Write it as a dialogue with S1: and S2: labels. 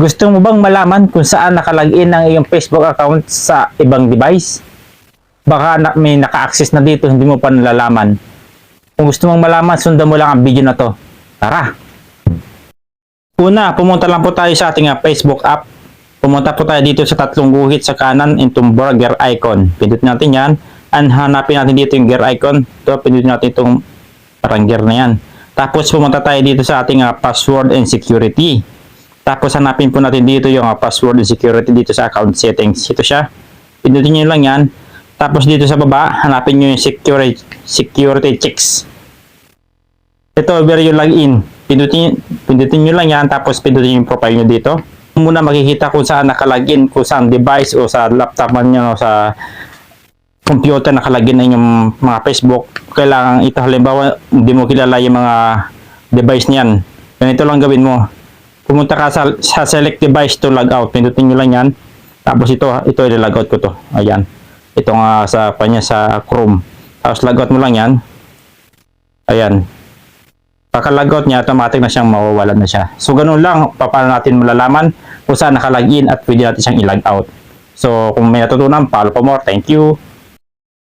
S1: Gusto mo bang malaman kung saan nakalagin ang iyong Facebook account sa ibang device? Baka na, may naka-access na dito, hindi mo pa nalalaman. Kung gusto mong malaman, sundan mo lang ang video na to. Tara! Una, pumunta lang po tayo sa ating ah, Facebook app. Pumunta po tayo dito sa tatlong guhit sa kanan, itong burger icon. Pindot natin yan. And hanapin natin dito yung gear icon. Ito, pindot natin itong parang gear na yan. Tapos pumunta tayo dito sa ating ah, password and security. Tapos hanapin po natin dito yung ah, password and security dito sa account settings. Ito siya. Pindutin nyo lang yan. Tapos dito sa baba, hanapin nyo yung security, security checks. Ito, over yung login. Pindutin, pindutin nyo lang yan, tapos pindutin yung profile nyo dito. Muna makikita kung saan nakalagin, kung saan device o sa laptop man nyo sa computer nakalagin na yung mga Facebook. Kailangan ito halimbawa, hindi mo kilala yung mga device niyan. Ganito lang gawin mo. Pumunta ka sa, sa select device to log out. Pindutin nyo lang yan. Tapos ito, ito i-log out ko to. Ayan. Ito nga sa kanya sa Chrome. Tapos log out mo lang yan. Ayan. Pagka-logout niya, automatic na siyang mawawalan na siya. So, ganun lang, paano natin malalaman kung saan nakalagin at pwede natin siyang i-log out. So, kung may natutunan, follow for more. Thank you.